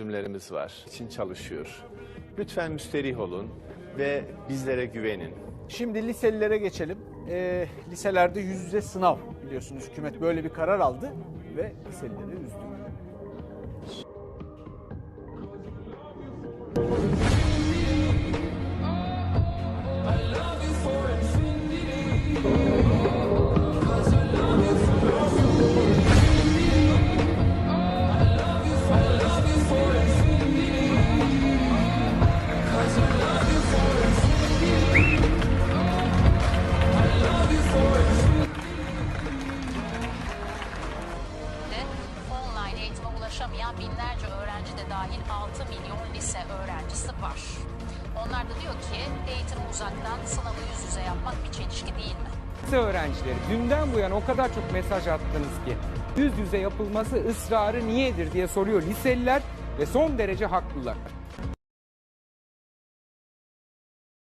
çözümlerimiz var. için çalışıyor. Lütfen müsterih olun ve bizlere güvenin. Şimdi liselilere geçelim. Ee, liselerde yüz yüze sınav biliyorsunuz hükümet böyle bir karar aldı ve liselileri üzdü. Ulaşamayan binlerce öğrenci de dahil 6 milyon lise öğrencisi var. Onlar da diyor ki eğitimi uzaktan sınavı yüz yüze yapmak bir çelişki değil mi? Lise öğrencileri dünden bu yana o kadar çok mesaj attınız ki yüz yüze yapılması ısrarı niyedir diye soruyor liseliler ve son derece haklılar.